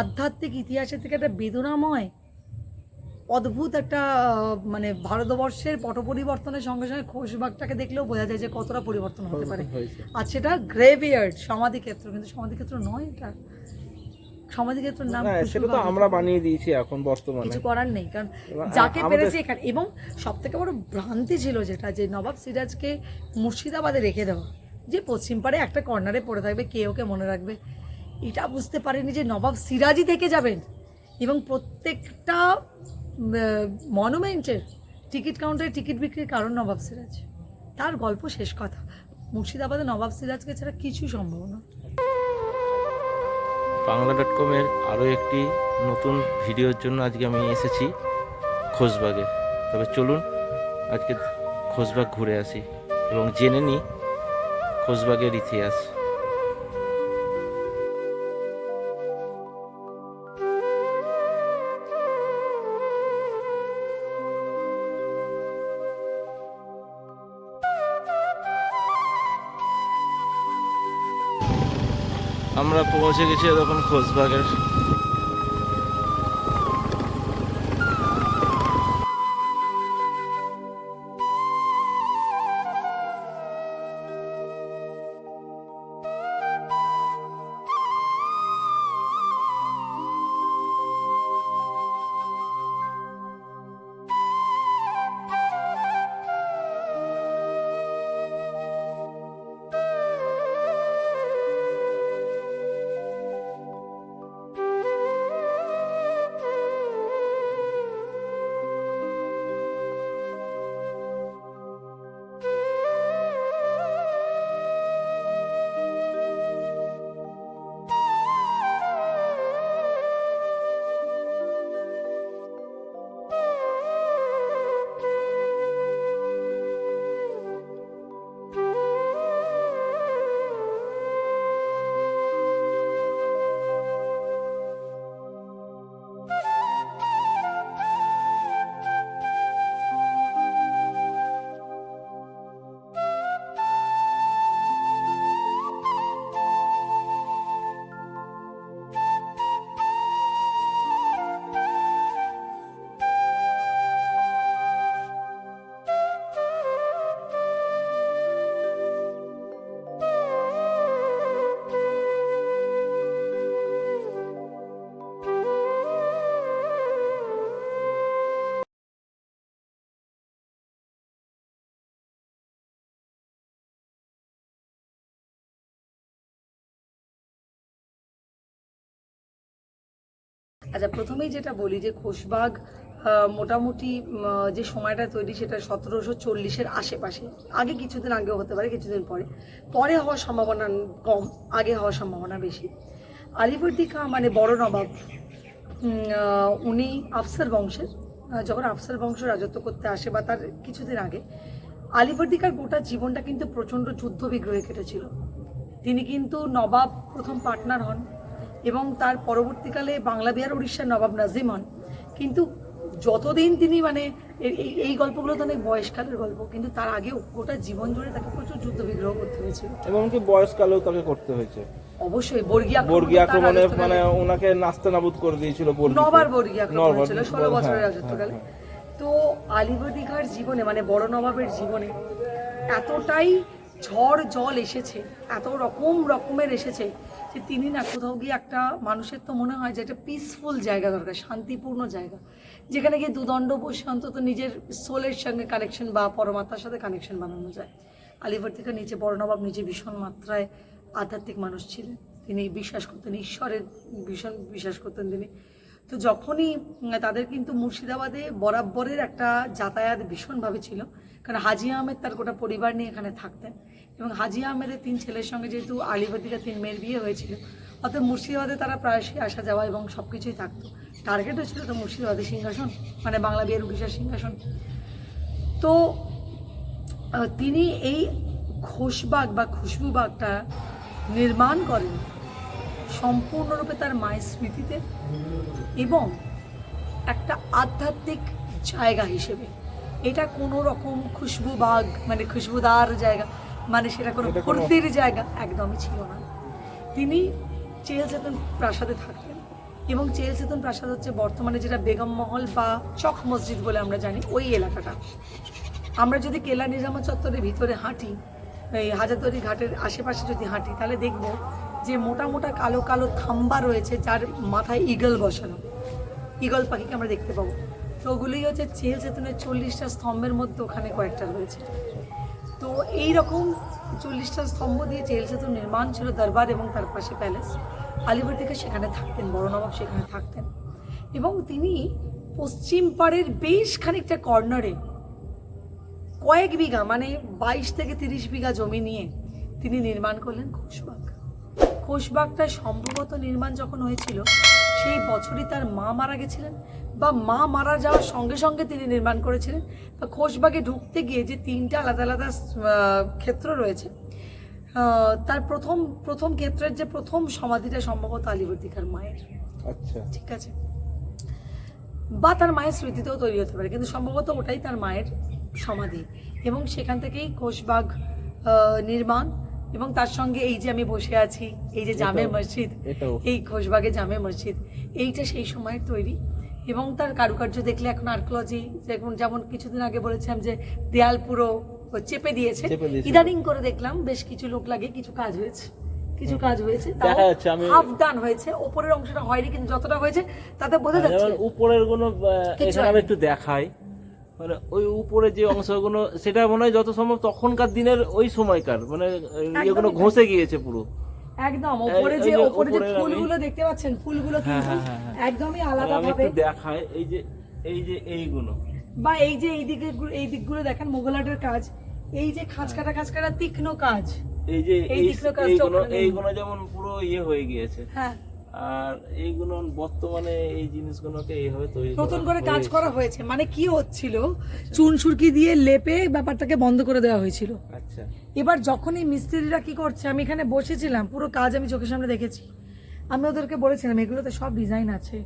আধ্যাত্মিক ইতিহাসের থেকে একটা বেদনাময় অদ্ভুত একটা মানে ভারতবর্ষের পট পরিবর্তনের সঙ্গে সঙ্গে খোশবাগটাকে দেখলেও বোঝা যায় যে কতটা পরিবর্তন হতে পারে। আর সেটা গ্রেভিয়ার্ড সমাধিক্ষেত্র কিন্তু সমাধিক্ষেত্র নয় এটা। সমাধিক্ষেত্রের নাম সেটা তো আমরা বানিয়ে দিয়েছি এখন বর্তমানে। কিছু করার নেই কারণ যাকে পেরেছে এখানে। এবং সব থেকে বড় ভ্রান্তি ছিল যেটা যে নবাব সিরাজকে মুর্শিদাবাদে রেখে দেওয়া। যে পশ্চিম পাড়ে একটা কর্নারে পড়ে থাকবে কে ওকে মনে রাখবে? এটা বুঝতে পারেনি যে নবাব সিরাজই থেকে যাবেন। এবং প্রত্যেকটা মনুমেন্টের টিকিট কাউন্টারে টিকিট বিক্রির কারণ নবাব সিরাজ। তার গল্প শেষ কথা। মুর্শিদাবাদে নবাব সিরাজকে ছাড়া কিছু সম্ভব না। বাংলা ডট কমের আরও একটি নতুন ভিডিওর জন্য আজকে আমি এসেছি খোশবাগে। তবে চলুন, আজকে খোশবাগ ঘুরে আসি এবং জেনে নিই খোশবাগের ইতিহাস। আমরা পৌঁছে গেছি এরকম খোশবাগের আচ্ছা প্রথমেই যেটা বলি যে খোশবাগ মোটামুটি যে সময়টা তৈরি সেটা সতেরোশো চল্লিশের আশেপাশে। আগে কিছুদিন আগেও হতে পারে, কিছুদিন পরে। পরে হওয়ার সম্ভাবনা কম, আগে হওয়ার সম্ভাবনা বেশি। আলিবর্দি মানে বড় নবাব উনি আফসার বংশের যখন আফসার বংশ রাজত্ব করতে আসে বা তার কিছুদিন আগে আলিবর্দিকার গোটা জীবনটা কিন্তু প্রচণ্ড যুদ্ধ বিগ্রহে কেটেছিল। তিনি কিন্তু নবাব প্রথম পার্টনার হন এবং তার পরবর্তীকালে বাংলা বিহার উড়িষ্যার নবাব নাজিম হন। কিন্তু যতদিন তিনি মানে এই- গল্পগুলো তো অনেক বয়সকালের গল্প কিন্তু তার আগেও গোটা জীবন জুড়ে তাকে প্রচুর যুদ্ধ বিগ্রহ করতে হয়েছিল। এমনকি বয়সকালেও তাকে করতে হয়েছে? অবশ্যই বর্গী আক্রমণ বর্গী আক্রমণে মানে ওনাকে নাস্তে নাবুদ করে দিয়েছিল। নবার বর্গী আক্রমণ হয়েছিল ষোলো হ্যাঁ, বছরের হ্যাঁ, রাজত্বকালে হ্যাঁ। তো আলিবর্দী খাঁর জীবনে মানে বড় নবাবের জীবনে এতটাই ঝড় জল এসেছে এত রকম রকমের এসেছে যে তিনি না কোথাও গিয়ে একটা মানুষের তো মনে হয় যে একটা পিসফুল জায়গা দরকার, শান্তিপূর্ণ জায়গা। যেখানে গিয়ে দুদণ্ড বসে অন্তত নিজের সোলের সঙ্গে কানেকশন বা পরমাত্মার সাথে কানেকশন বানানো যায়। আলিবর্দী খাঁ নিচে বড় নবাব নিজে ভীষণ মাত্রায় আধ্যাত্মিক মানুষ ছিলেন। তিনি বিশ্বাস করতেন, ঈশ্বরের ভীষণ বিশ্বাস করতেন তিনি। তো যখনই তাদের কিন্তু মুর্শিদাবাদে বরাবরের একটা যাতায়াত ভীষণভাবে ছিল। কারণ হাজি আহমেদ তার গোটা পরিবার নিয়ে এখানে থাকতেন। এবং হাজি আহমেদের তিন ছেলের সঙ্গে যেহেতু আলিবর্দিকা তিন মেয়ের বিয়ে হয়েছিল, অতএব মুর্শিদাবাদে তারা প্রায়শই আসা যাওয়া এবং সব কিছুই থাকতো। টার্গেটও ছিল তো মুর্শিদাবাদের সিংহাসন মানে বাংলা বিয়ের উড়িষ্যার সিংহাসন। তো তিনি এই খোশবাগ বা খুশবুবাগটা নির্মাণ করেন সম্পূর্ণরূপে তার মায়ের স্মৃতিতে এবং একটা আধ্যাত্মিক জায়গা হিসেবে। এটা কোনো রকম খুশবুবাগ মানে খুশবুদার জায়গা মানে সেটা কোনো ফুর্তির জায়গা একদমই ছিল না। তিনি চেয়েছেন প্রাসাদে থাকতেন এবং চেল সেতুন প্রাসাদ হচ্ছে বর্তমানে যেটা বেগম মহল বা চক মসজিদ বলে আমরা জানি ওই এলাকাটা। আমরা যদি কেলা নিজামা চত্বরের ভিতরে হাঁটি এই হাজারদুয়ারি ঘাটের আশেপাশে যদি হাঁটি তাহলে দেখব যে মোটা মোটা কালো কালো থাম্বা রয়েছে যার মাথায় ইগল বসানো। ইগল পাখিকে আমরা দেখতে পাবো। তো ওগুলোই হচ্ছে চেল চেতনের চল্লিশটা স্তম্ভের মধ্যে ওখানে কয়েকটা রয়েছে। তো এই রকম চল্লিশটা স্তম্ভ দিয়ে চেল সেতু নির্মাণ ছিল দরবার এবং তার পাশে প্যালেস। আলিপুর থেকে সেখানে থাকতেন বড় নবাব সেখানে থাকতেন। এবং তিনি পশ্চিম পাড়ের বেশ খানিকটা কর্নারে কয়েক বিঘা মানে বাইশ থেকে তিরিশ বিঘা জমি নিয়ে তিনি নির্মাণ করলেন খোশবাগ খোশবাগটা সম্ভবত নির্মাণ যখন হয়েছিল, সেই বছরই তার মা মারা গেছিলেন। বা মা মারা যাওয়ার সঙ্গে সঙ্গে তিনি নির্মাণ করেছিলেন। বা খোশবাগে ঢুকতে গিয়ে যে তিনটা আলাদা আলাদা ক্ষেত্র রয়েছে তার প্রথম প্রথম ক্ষেত্রের যে প্রথম সমাধিটা সম্ভবত আলিবর্দিকার মায়ের। আচ্ছা। ঠিক আছে? বা তার মায়ের স্মৃতিতেও তৈরি হতে পারে কিন্তু সম্ভবত ওটাই তার মায়ের সমাধি। এবং সেখান থেকেই কোষবাগ নির্মাণ এবং তার সঙ্গে এই যে আমি বসে আছি এই যে জামে মসজিদ এই খোশবাগে জামে মসজিদ এইটা সেই সময়ের তৈরি। এবং তার কারুকার্য দেখলে এখন আর্কোলজি যেমন যেমন কিছুদিন আগে বলেছিলাম যে দেয়াল পুরো চেপে দিয়েছে। ইদানিং করে দেখলাম বেশ কিছু লোক লাগে কিছু কাজ হয়েছে। কিছু কাজ হয়েছে। দেখা যাচ্ছে, আমি- হাফ ডান হয়েছে। ওপরের অংশটা হয়নি কিন্তু যতটা হয়েছে তাতে বোঝা যাচ্ছে। উপরের কিছু এখানে আমি একটু দেখাই। মানে ওই উপরে যে অংশগুলো সেটা মনে হয় যত সম্ভব তখনকার দিনের ওই সময়কার মানে একদমই ঘষে গিয়েছে পুরো। একদম ওপরে যে ওপরে যে ফুলগুলো দেখতে পাচ্ছেন ফুলগুলো হ্যাঁ, কিন্তু হ্যাঁ, হ্যাঁ। একদমই আলাদা ভাবে। দেখায় এই যে এই যে এইগুলো। বা এই যে এই দিকে এই দিকগুলো দেখেন মোগলাটের কাজ। এই যে খাঁজ কাটা তীক্ষ্ণ কাজ। এই যে এই তীক্ষ্ণ কাজ কাজটা। এইগুলো যেমন পুরো ইয়ে হয়ে গিয়েছে। হ্যাঁ। আর এইগুলো বর্তমানে এই জিনিসগুলোকে এইভাবে তৈরি নতুন করে কাজ করা হয়েছে। মানে কি হচ্ছিল? চুন সুরকি দিয়ে লেপে ব্যাপারটাকে বন্ধ করে দেওয়া হয়েছিল। আচ্ছা। এবার যখনই মিস্ত্রিরা কি করছে আমি এখানে বসেছিলাম পুরো কাজ আমি চোখের সামনে দেখেছি। আমি ওদেরকে বলেছিলাম এগুলোতে সব ডিজাইন আছে।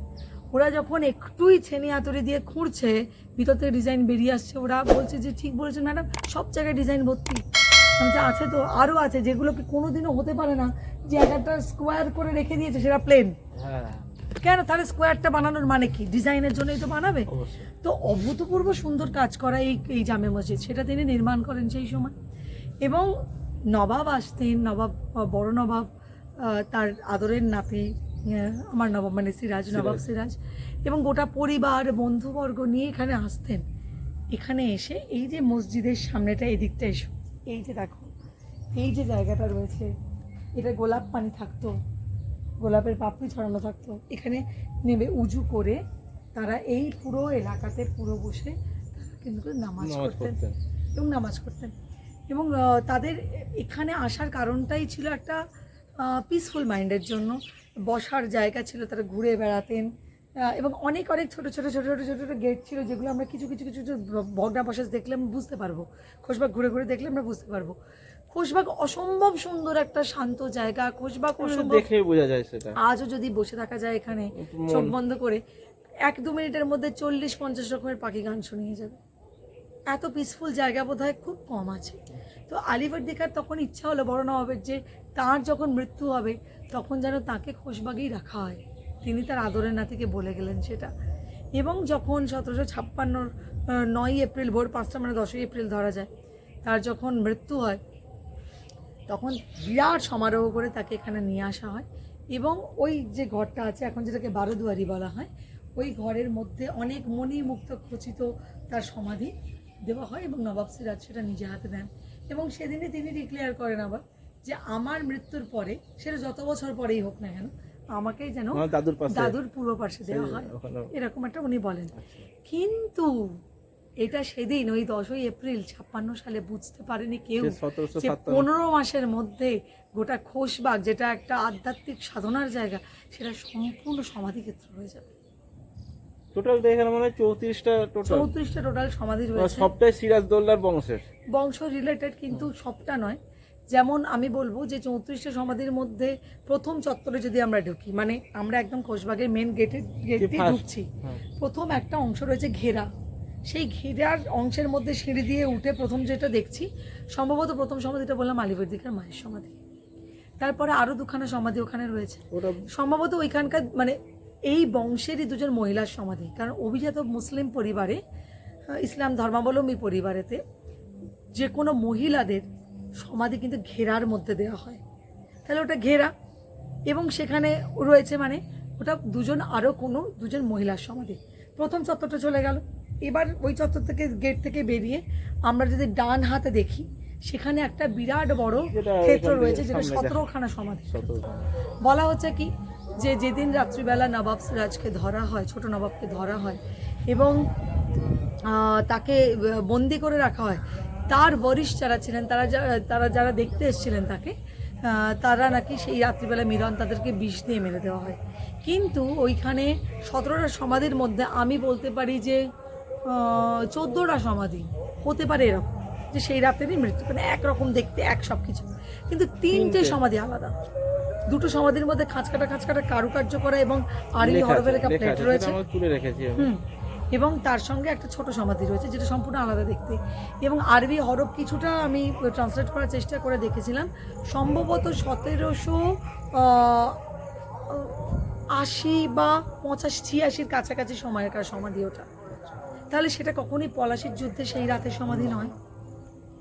ওরা যখন একটুই ছেনি আতরি দিয়ে খুঁড়ছে ভিতর থেকে ডিজাইন বেরিয়ে আসছে ওরা বলছে যে ঠিক বলেছেন ম্যাডাম সব জায়গায় ডিজাইন ভর্তি। বলছি, আছে তো আরও আছে যেগুলো কি কোনোদিনও হতে পারে না যে একটা স্কোয়ার করে রেখে দিয়েছে সেটা প্লেন হ্যাঁ। কেন? তাহলে স্কোয়ারটা বানানোর মানে কি? ডিজাইনের জন্যই তো বানাবে। তো অভূতপূর্ব সুন্দর কাজ করা এই এই জামে মসজিদ। সেটা তিনি নির্মাণ করেন সেই সময়। এবং নবাব আসতেন নবাব বড় নবাব তার আদরের নাতি আমার নবাব মানে সিরাজ। নবাব সিরাজ। এবং গোটা পরিবার বন্ধুবর্গ নিয়ে এখানে আসতেন। এখানে এসে এই যে মসজিদের সামনেটা এদিকটা এসো। এই যে দেখো এই যে জায়গাটা রয়েছে এটা গোলাপ পানি থাকতো গোলাপের পাপড়ি ছড়ানো থাকতো। এখানে নেমে উজু করে তারা এই পুরো এলাকাতে পুরো বসে তারা কিন্তু নামাজ নামাজ করতেন এবং নামাজ করতেন এবং তাদের এখানে আসার কারণটাই ছিল একটা পিসফুল মাইন্ডের জন্য। বসার জায়গা ছিল তারা ঘুরে বেড়াতেন। এবং অনেক অনেক ছোট ছোট ছোট ছোট ছোট ছোট গেট ছিল যেগুলো আমরা কিছু কিছু কিছু ভগ্নাবশেষ দেখলে আমরা বুঝতে পারব। খোশবাগ ঘুরে ঘুরে দেখলে আমরা বুঝতে পারব। খোশবাগ অসম্ভব সুন্দর একটা শান্ত জায়গা। খোশবাগ অসম্ভব দেখেই বোঝা যায় সেটা। আজও যদি বসে থাকা যায় এখানে চোখ বন্ধ করে এক দু মিনিটের মধ্যে চল্লিশ পঞ্চাশ রকমের পাখি গান শুনিয়ে যাবে। এত পিসফুল জায়গা বোধ খুব কম আছে। তো আলিবার দেখার তখন ইচ্ছা হলো বড় নবাবের যে তার যখন মৃত্যু হবে তখন যেন তাকে খোশবাগেই রাখা হয়। তিনি তার আদরের নাতিকে বলে গেলেন সেটা। এবং যখন সতেরোশো ছাপ্পান্নর নয় এপ্রিল, ভোর পাঁচটা মানে দশই এপ্রিল ধরা যায়, তার যখন মৃত্যু হয়, তখন বিরাট সমারোহ করে তাকে এখানে নিয়ে আসা হয়। এবং ওই যে ঘরটা আছে, এখন যেটাকে বারোদুয়ারি বলা হয়, ওই ঘরের মধ্যে অনেক মণিমুক্ত খচিত তার সমাধি দেওয়া হয় এবং নবাব সিরাজ সেটা নিজে হাতে দেন এবং সেদিনই তিনি ডিক্লেয়ার করেন আবার যে আমার মৃত্যুর পরে, সেটা যত বছর পরেই হোক না কেন আমাকেই যেন দাদুর পাশে। দাদুর পূর্ব পাশে দেওয়া হয়। এরকম একটা উনি বলেন। আচ্ছা। কিন্তু এটা সেদিন ওই দশই এপ্রিল ছাপ্পান্ন সালে বুঝতে পারেনি কেউ যে পনেরো মাসের মধ্যে গোটা খোশবাগ যেটা একটা আধ্যাত্মিক সাধনার জায়গা সেটা সম্পূর্ণ সমাধিক্ষেত্র হয়ে যাবে। টোটাল এখানে মনে চৌত্রিশটা টোটাল চৌত্রিশটা টোটাল সমাধি রয়েছে। সবটাই সিরাজদৌল্লার বংশের। বংশ রিলেটেড কিন্তু সবটা নয়। যেমন আমি বলব যে চৌত্রিশটা সমাধির মধ্যে প্রথম চত্বরে যদি আমরা ঢুকি মানে আমরা একদম খোশবাগের মেন গেটের গেট দিয়ে ঢুকছি হ্যাঁ। প্রথম একটা অংশ রয়েছে ঘেরা। সেই ঘেরার অংশের মধ্যে সিঁড়ি দিয়ে উঠে প্রথম যেটা দেখছি সম্ভবত প্রথম সমাধিটা বললাম আলিবর্দিকার মায়ের সমাধি। তারপরে আরও দুখানা সমাধি ওখানে রয়েছে। সম্ভবত ওইখানকার মানে এই বংশেরই দুজন মহিলার সমাধি কারণ অভিজাত মুসলিম পরিবারে ইসলাম ধর্মাবলম্বী পরিবারেতে যে কোনো মহিলাদের সমাধি কিন্তু ঘেরার মধ্যে দেওয়া হয়। তাহলে ওটা ঘেরা। এবং সেখানে রয়েছে মানে ওটা দুজন আরও কোনো দুজন মহিলার সমাধি। প্রথম চত্বরটা চলে গেল। এবার ওই চত্বর থেকে গেট থেকে বেরিয়ে আমরা যদি ডান হাতে দেখি সেখানে একটা বিরাট বড় ক্ষেত্র রয়েছে যেটা সতেরোখানা সমাধি। বলা হচ্ছে কি যে যেদিন রাত্রিবেলা নবাব সিরাজকে ধরা হয় ছোট নবাবকে ধরা হয় এবং আহ, তাকে বন্দি করে রাখা হয় তার বরিশ যারা ছিলেন তারা তারা যারা দেখতে এসেছিলেন তাকে তারা নাকি সেই রাত্রিবেলা মিলন তাদেরকে বিষ দিয়ে মেরে দেওয়া হয়। কিন্তু ওইখানে সতেরোটা সমাধির মধ্যে আমি বলতে পারি যে চোদ্দোটা সমাধি হতে পারে এরকম যে সেই রাতেরই মৃত্যু। মানে একরকম দেখতে এক সব কিছু কিন্তু তিনটে। সমাধি আলাদা। দুটো সমাধির মধ্যে খাঁচকাটা খাঁচকাটা কারুকার্য করা এবং আরবি হরফের একটা লেখা প্লেট রয়েছে। তুলে রেখেছি হুম। এবং তার সঙ্গে একটা ছোট সমাধি রয়েছে, যেটা সম্পূর্ণ আলাদা দেখতে। এবং আরবি হরফ কিছুটা আমি ট্রান্সলেট করার চেষ্টা করে দেখেছিলাম। সম্ভবত সতেরোশো আশি বা পঁচাশি, ছিয়াশির কাছাকাছি সময়কার সমাধি ওটা। তাহলে সেটা কখনই পলাশির যুদ্ধে সেই রাতের সমাধি নয়।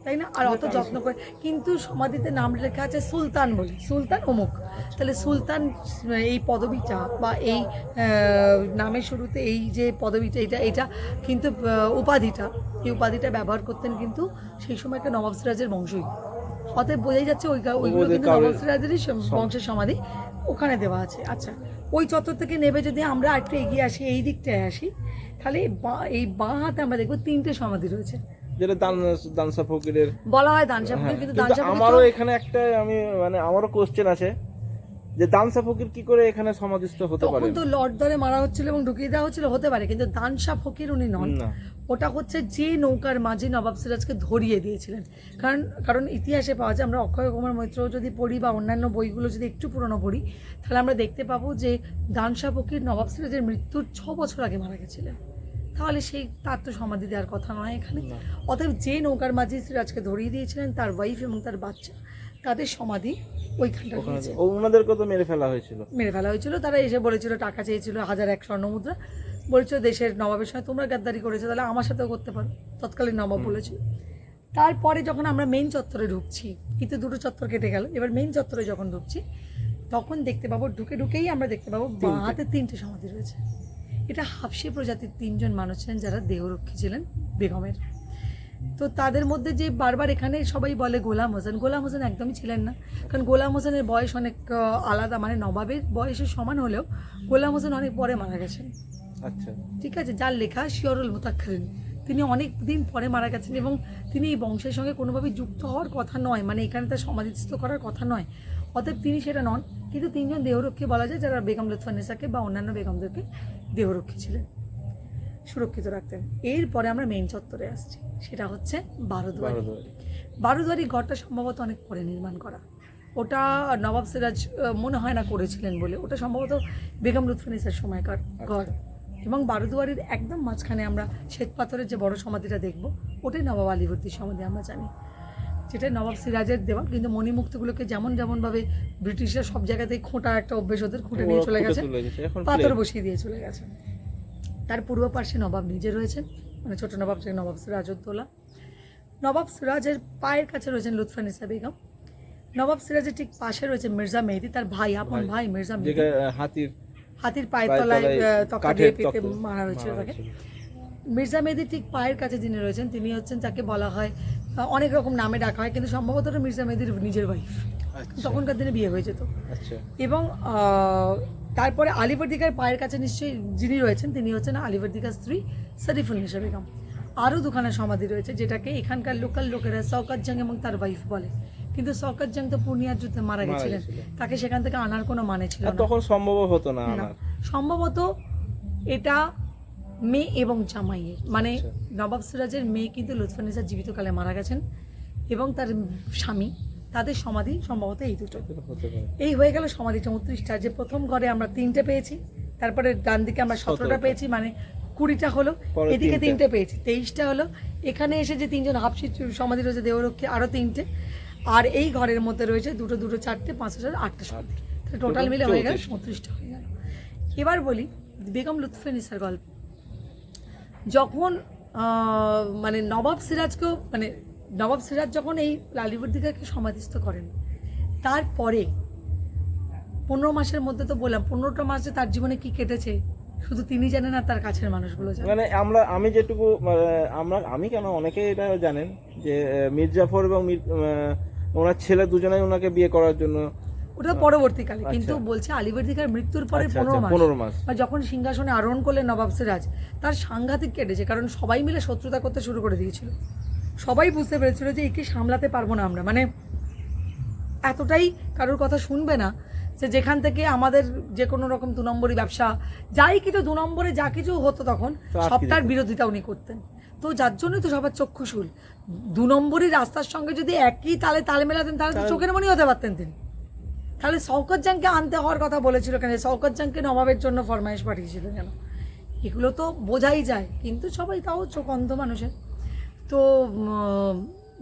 তাই না? আর অত যত্ন করে। কিন্তু সমাধিতে নাম লেখা আছে সুলতান বলে। সুলতান অমুক। তাহলে সুলতান এই পদবিটা বা এই নামের শুরুতে এই যে পদবিটা এটা এটা কিন্তু উপাধিটা এই উপাধিটা ব্যবহার করতেন কিন্তু সেই সময়কার নবাব সিরাজের বংশই। অতএব বোঝাই যাচ্ছে ওই ওইগুলো কিন্তু নবাব সিরাজেরই বংশের সমাধি ওখানে দেওয়া আছে। আচ্ছা ওই চত্বর থেকে নেবে যদি আমরা একটু এগিয়ে আসি এই দিকটায় আসি তাহলে বা- এই বাঁ হাতে আমরা দেখব তিনটে সমাধি রয়েছে। যেটা দান দানসা ফকিরের। বলা হয় দানসা হ্যাঁ, ফকির কিন্তু দানসা আমারও এখানে একটা আমি মানে আমারও কোশ্চেন আছে যে দানসা ফকির কি করে এখানে সমাধিস্থ হতে পারে তখন তো লর্ড দরে মারা হচ্ছিল এবং ঢুকিয়ে দেওয়া হচ্ছিল হতে পারে কিন্তু দানশা ফকির উনি নন। ওটা হচ্ছে যে নৌকার মাঝি নবাব সিরাজকে ধরিয়ে দিয়েছিলেন। কারণ কারণ ইতিহাসে পাওয়া যায় আমরা অক্ষয় কুমার মৈত্র যদি পড়ি বা অন্যান্য বইগুলো যদি একটু পুরনো পড়ি তাহলে আমরা দেখতে পাবো যে দানশা ফকির নবাব সিরাজের মৃত্যুর ছ বছর আগে মারা গেছিলেন। তাহলে সেই তার তো সমাধি দেওয়ার কথা নয় এখানে। অতএব যে নৌকার মাঝি সিরাজকে ধরিয়ে দিয়েছিলেন তার ওয়াইফ এবং তার বাচ্চা তাদের সমাধি ওইখানটা ওনাদেরকে তো মেরে ফেলা হয়েছিল। মেরে ফেলা হয়েছিল। তারা এসে বলেছিল টাকা চেয়েছিল হাজার এক স্বর্ণ মুদ্রা বলেছিল দেশের নবাবের সঙ্গে তোমরা গাদ্দারি করেছ তাহলে আমার সাথেও করতে পারো। তৎকালীন নবাব বলেছিল তারপরে যখন আমরা মেইন চত্বরে ঢুকছি কিন্তু দুটো চত্বর কেটে গেল এবার মেইন চত্বরে যখন ঢুকছি তখন দেখতে পাবো ঢুকে ঢুকেই আমরা দেখতে পাবো বাঁ হাতে তিনটে সমাধি রয়েছে। এটা হাফসি প্রজাতির তিনজন মানুষ ছিলেন যারা দেহরক্ষী ছিলেন বেগমের। তো তাদের মধ্যে যে বারবার এখানে সবাই বলে গোলাম হোসেন। গোলাম হোসেন একদমই ছিলেন না। কারণ গোলাম হোসেনের বয়স অনেক আলাদা। মানে নবাবের বয়সের সমান হলেও গোলাম হোসেন অনেক পরে মারা গেছেন। আচ্ছা। ঠিক আছে যার লেখা শিয়রুল মুতাক্ষরিন তিনি অনেক দিন পরে মারা গেছেন এবং তিনি এই বংশের সঙ্গে কোনোভাবেই যুক্ত হওয়ার কথা নয়। মানে এখানে তার সমাধিস্থ করার কথা নয়। অতএব তিনি সেটা নন। কিন্তু তিনজন দেহরক্ষী বলা যায় যারা বেগম লুৎফান্নেসাকে বা অন্যান্য বেগমদেরকে দেহরক্ষী ছিলেন সুরক্ষিত রাখতেন। এরপরে আমরা মেইন চত্বরে আসছি সেটা হচ্ছে বারোদুয়ারি। বারোদুয়ারি। ঘরটা সম্ভবত অনেক পরে নির্মাণ করা। ওটা নবাব সিরাজ মনে হয় না করেছিলেন বলে। ওটা সম্ভবত বেগম লুৎফানিসার সময়কার ঘর। এবং বারোদুয়ারির একদম মাঝখানে আমরা শ্বেত পাথরের যে বড় সমাধিটা দেখব ওটাই নবাব আলীবর্দীর সমাধি আমরা জানি। যেটা নবাব সিরাজের দেওয়া কিন্তু মণিমুক্তগুলোকে যেমন যেমনভাবে ব্রিটিশরা সব জায়গাতেই খোঁটা একটা অভ্যেস ওদের খুঁটে নিয়ে চলে গেছে। পাথর বসিয়ে দিয়ে চলে গেছে। তার পূর্ব পার্শ্বে নবাব নিজে রয়েছেন মানে ছোট নবাব থেকে নবাব সিরাজউদ্দৌলা। নবাব সিরাজের পায়ের কাছে রয়েছেন লুৎফানিসা বেগম। নবাব সিরাজের ঠিক পাশে রয়েছে মির্জা মেহেদি তার ভাই আপন ভাই। মির্জা মেহেদি। হাতির হাতির পায়ের তলায় কাঠের দিয়ে পেতে মারা হয়েছিল তাকে। মির্জা মেহেদি ঠিক পায়ের কাছে যিনি রয়েছেন তিনি হচ্ছেন যাকে বলা হয় অনেক রকম নামে ডাকা হয় কিন্তু সম্ভবত ওটা মির্জা মেহেদির নিজের ওয়াইফ আচ্ছা। তখনকার দিনে বিয়ে হয়ে যেত আচ্ছা। এবং তারপরে আলিবর্দিকার পায়ের কাছে নিশ্চয়ই যিনি রয়েছেন তিনি হচ্ছেন আলিবর্দিকার স্ত্রী শরীফুন্নেসা বেগম। আরও দুখানা সমাধি রয়েছে যেটাকে এখানকার লোকাল লোকেরা সৌকাত জাং এবং তার ওয়াইফ বলে। কিন্তু সৌকাত জাং তো পূর্ণিয়ার যুদ্ধে মারা গেছিলেন। তাকে সেখান থেকে আনার কোনো মানে ছিল না। তখন সম্ভব হতো না সম্ভবত এটা মেয়ে এবং জামাইয়ের। মানে আচ্ছা। নবাব সিরাজের মেয়ে কিন্তু লুৎফানিসা জীবিতকালে মারা গেছেন এবং তার স্বামী তাদের সমাধি সম্ভবত এই দুটো। এই হয়ে গেল সমাধি চৌত্রিশটা যে প্রথম ঘরে আমরা তিনটে পেয়েছি তারপরে ডান দিকে আমরা সতেরোটা। পেয়েছি মানে কুড়িটা হলো এদিকে তিনটে। পেয়েছি তেইশটা হলো। এখানে এসে যে তিনজন হাফসি সমাধি রয়েছে দেহরক্ষী আরও তিনটে। আর এই ঘরের মধ্যে রয়েছে দুটো দুটো চারটে পাঁচ হাজার আটটা সমাধি। টোটাল মিলে হয়ে গেল চৌত্রিশটা। চৌত্রিশটা হয়ে গেল। এবার বলি বেগম লুৎফেনিসার গল্প। যখন মানে নবাব সিরাজকেও মানে নবাব সিরাজ যখন এই লালিবর্দিকাকে সমাধিস্থ করেন তারপরে পনেরো মাসের মধ্যে তো বললাম পনেরোটা মাসে তার জীবনে কি কেটেছে শুধু তিনি জানেন আর তার কাছের মানুষগুলো জানেন? মানে আমরা আমি যেটুকু মানে, আমরা আমি কেন অনেকে এটা জানেন যে মির্জাফর এবং ওনার ছেলে দুজনেই ওনাকে বিয়ে করার জন্য ওটা পরবর্তীকালে। কিন্তু আচ্ছা। বলছে আলিবর্দিকার মৃত্যুর পরে আচ্ছা, পনেরো আচ্ছা, মাস। পনেরো মাস। বা যখন সিংহাসনে আরোহণ করলেন নবাব সিরাজ তার সাংঘাতিক কেটেছে কারণ সবাই মিলে শত্রুতা করতে শুরু করে দিয়েছিল। সবাই বুঝতে পেরেছিল যে একে সামলাতে পারব না আমরা। মানে এতটাই কারোর কথা শুনবে না যে যেখান থেকে আমাদের যে কোনো রকম দু নম্বরী ব্যবসা যাই কিছু দু নম্বরে যা কিছু হতো তখন সবটার বিরোধিতা উনি করতেন। তো যার জন্যই তো সবার চক্ষুশুল। দু নম্বরই রাস্তার সঙ্গে যদি একই তালে তাল মেলাতেন তাহলে তো চোখের মনি হতে পারতেন তিনি। তাহলে শওকত জানকে আনতে হওয়ার কথা বলেছিল কেন? শওকত জানকে নবাবের জন্য ফরমাইশ পাঠিয়েছিল কেন? এগুলো তো বোঝাই যায়, কিন্তু সবাই তাও চোখ অন্ধ মানুষের। তো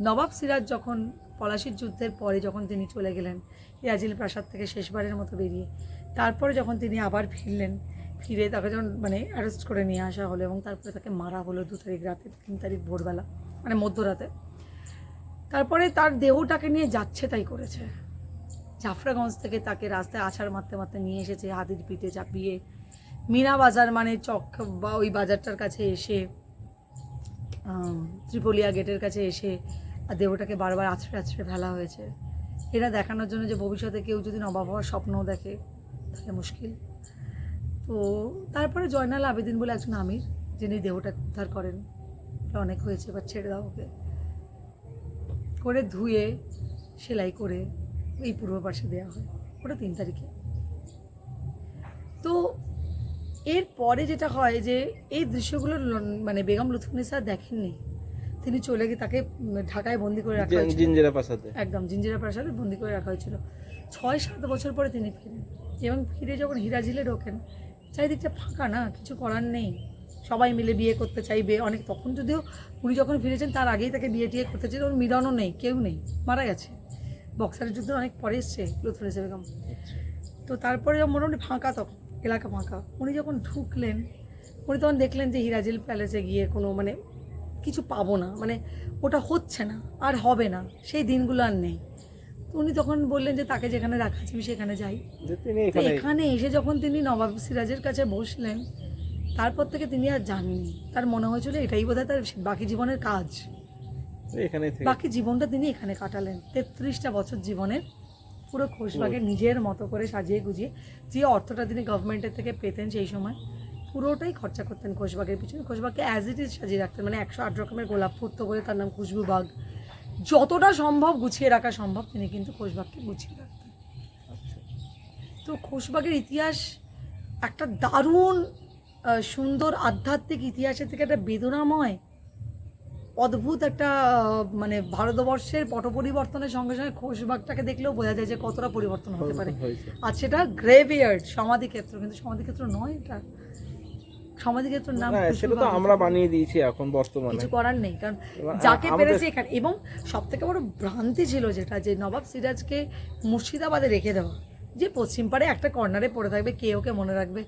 নবাব সিরাজ যখন পলাশির যুদ্ধের পরে যখন তিনি চলে গেলেন, ইয়াজিল প্রাসাদ থেকে শেষবারের মতো বেরিয়ে, তারপরে যখন তিনি আবার ফিরলেন, ফিরে তাকে যখন মানে অ্যারেস্ট করে নিয়ে আসা হলো এবং তারপরে তাকে মারা হলো দু তারিখ রাতে, তিন তারিখ ভোরবেলা মানে মধ্যরাতে। তারপরে তার দেহটাকে নিয়ে যাচ্ছে তাই করেছে। জাফরাগঞ্জ থেকে তাকে রাস্তায় আছাড় মারতে মারতে নিয়ে এসেছে হাতির পিঠে চাপিয়ে। মিনা বাজার মানে চক বা ওই বাজারটার কাছে এসে ত্রিপলিয়া গেটের কাছে এসে আর দেহটাকে বারবার আছড়ে আছড়ে ফেলা হয়েছে। এটা দেখানোর জন্য যে ভবিষ্যতে কেউ যদি নবাব হওয়ার স্বপ্নও দেখে, তাহলে মুশকিল। তো তারপরে জয়নাল আবেদিন বলে একজন আমির, যিনি দেহটা উদ্ধার করেন। অনেক হয়েছে, এবার ছেড়ে দাও ওকে। করে ধুয়ে, সেলাই করে এই পূর্ব পাশে দেওয়া হয় ওটা তিন তারিখে। তো এর পরে যেটা হয় যে এই দৃশ্যগুলো মানে বেগম লুৎফুন্নিসা দেখেননি। তিনি চলে গিয়ে তাকে ঢাকায় বন্দি করে রাখা হয়েছিল। জিঞ্জিরা প্রাসাদে। একদম জিঞ্জিরা প্রাসাদে বন্দি করে রাখা হয়েছিল। ছয় সাত বছর পরে তিনি ফিরেন। এবং ফিরে যখন হিরাঝিলে ঢোকেন চারিদিকটা ফাঁকা না কিছু করার নেই। সবাই মিলে বিয়ে করতে চাইবে। অনেক তখন যদিও উনি যখন ফিরেছেন তার আগেই তাকে বিয়ে টিয়ে করতে চাইছে ওর মিলনও নেই কেউ নেই মারা গেছে। বক্সারের যুদ্ধ অনেক পরে এসছে লুৎফুন্নিসা বেগম। তো তারপরে যখন মোটামুটি ফাঁকা তখন এলাকা ফাঁকা। উনি যখন ঢুকলেন উনি তখন দেখলেন যে হিরাজিল প্যালেসে গিয়ে কোনো মানে কিছু পাবো না মানে ওটা হচ্ছে না আর হবে না সেই দিনগুলো আর নেই। তো উনি তখন বললেন যে তাকে যেখানে রাখা আছে আমি সেখানে যাই। এখানে এসে যখন তিনি নবাব সিরাজের কাছে বসলেন তারপর থেকে তিনি আর যাননি। তার মনে হয়েছিল এটাই বোধহয় তার বাকি জীবনের কাজ। এখানে বাকি জীবনটা তিনি এখানে কাটালেন। তেত্রিশটা বছর জীবনের পুরো খোশবাগে নিজের মতো করে সাজিয়ে গুজিয়ে যে অর্থটা তিনি গভর্নমেন্টের থেকে পেতেন সেই সময় পুরোটাই খরচা করতেন খোশবাগের পিছনে। খোশবাগকে অ্যাজ ইট ইজ সাজিয়ে রাখতেন মানে একশো আট রকমের গোলাপ ফুটতো বলে তার নাম খুশবু বাগ। যতটা সম্ভব গুছিয়ে রাখা সম্ভব তিনি কিন্তু খোশবাগকে গুছিয়ে রাখতেন। আচ্ছা। তো খোশবাগের ইতিহাস একটা দারুণ সুন্দর আধ্যাত্মিক ইতিহাসের থেকে একটা বেদনাময় অদ্ভুত একটা মানে ভারতবর্ষের পট পরিবর্তনের সঙ্গে সঙ্গে খোশবাগটাকে দেখলেও বোঝা যায় যে কতটা পরিবর্তন হতে পারে। আর সেটা গ্রেভিয়ার্ড সমাধি ক্ষেত্র কিন্তু সমাধি ক্ষেত্র নয় এটা। সমাধিক্ষেত্রের নাম না সেটা তো আমরা বানিয়ে দিয়েছি এখন বর্তমানে। কিছু করার নেই কারণ যাকে পেরেছে এখানে এবং সব থেকে বড় ভ্রান্তি ছিল যেটা যে নবাব সিরাজকে মুর্শিদাবাদে রেখে দেওয়া যে পশ্চিম পাড়ে একটা কর্নারে পড়ে থাকবে কে ওকে মনে রাখবে?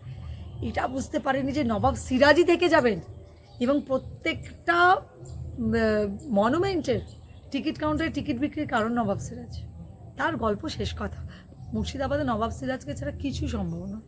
এটা বুঝতে পারেনি যে নবাব সিরাজই থেকে যাবেন। এবং প্রত্যেকটা মনুমেন্টের টিকিট কাউন্টারে টিকিট বিক্রির কারণ নবাব সিরাজ। তার গল্প শেষ কথা। মুর্শিদাবাদে নবাব সিরাজকে ছাড়া কিছু সম্ভব না